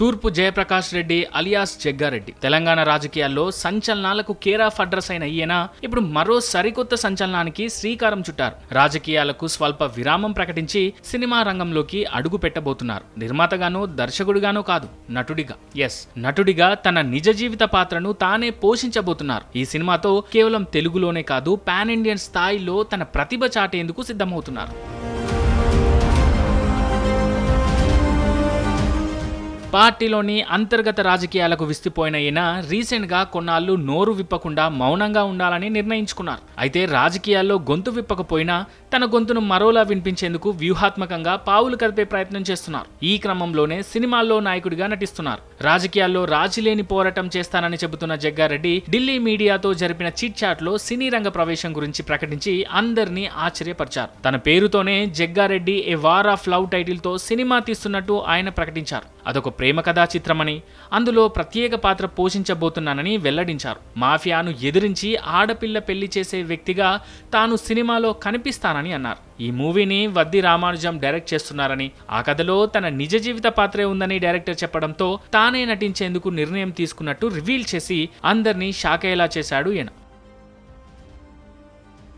తూర్పు జయప్రకాష్ రెడ్డి అలియాస్ జగ్గారెడ్డి. తెలంగాణ రాజకీయాల్లో సంచలనాలకు కేర్ ఆఫ్ అడ్రస్ అయిన ఈయన ఇప్పుడు మరో సరికొత్త సంచలనానికి శ్రీకారం చుట్టారు. రాజకీయాలకు స్వల్ప విరామం ప్రకటించి సినిమా రంగంలోకి అడుగు పెట్టబోతున్నారు. నిర్మాతగాను దర్శకుడిగాను కాదు నటుడిగా. ఎస్ నటుడిగా తన నిజ జీవిత పాత్రను తానే పోషించబోతున్నారు. ఈ సినిమాతో కేవలం తెలుగులోనే కాదు పాన్ ఇండియన్ స్థాయిలో తన ప్రతిభ చాటేందుకు సిద్ధమవుతున్నారు. పార్టీలోని అంతర్గత రాజకీయాలకు విస్తిపోయిన ఈయన రీసెంట్గా కొన్నాళ్ళు నోరు విప్పకుండా మౌనంగా ఉండాలని నిర్ణయించుకున్నారు. అయితే రాజకీయాల్లో గొంతు విప్పకపోయినా తన గొంతును మరోలా వినిపించేందుకు వ్యూహాత్మకంగా పావులు కదిపే ప్రయత్నం చేస్తున్నారు. ఈ క్రమంలోనే సినిమాల్లో నాయకుడిగా నటిస్తున్నారు. రాజకీయాల్లో రాజీలేని పోరాటం చేస్తానని చెబుతున్న జగ్గారెడ్డి ఢిల్లీ మీడియాతో జరిపిన చిట్ చాట్లో సినీ రంగ ప్రవేశం గురించి ప్రకటించి అందరినీ ఆశ్చర్యపరిచారు. తన పేరుతోనే Jagga Reddy a war of love టైటిల్తో సినిమా తీస్తున్నట్టు ఆయన ప్రకటించారు. అదొక ప్రేమ కథా చిత్రమని అందులో ప్రత్యేక పాత్ర పోషించబోతున్నానని వెల్లడించారు. మాఫియాను ఎదిరించి ఆడపిల్ల పెళ్ళి చేసే వ్యక్తిగా తాను సినిమాలో కనిపిస్తానని అన్నారు. ఈ మూవీని వద్ది రామానుజం డైరెక్ట్ చేస్తున్నారని ఆ కథలో తన నిజ జీవిత పాత్రే ఉందని డైరెక్టర్ చెప్పడంతో తానే నటించేందుకు నిర్ణయం తీసుకున్నట్టు రివీల్ చేసి అందరినీ షాక్ అయ్యేలా చేశాడు ఈయన.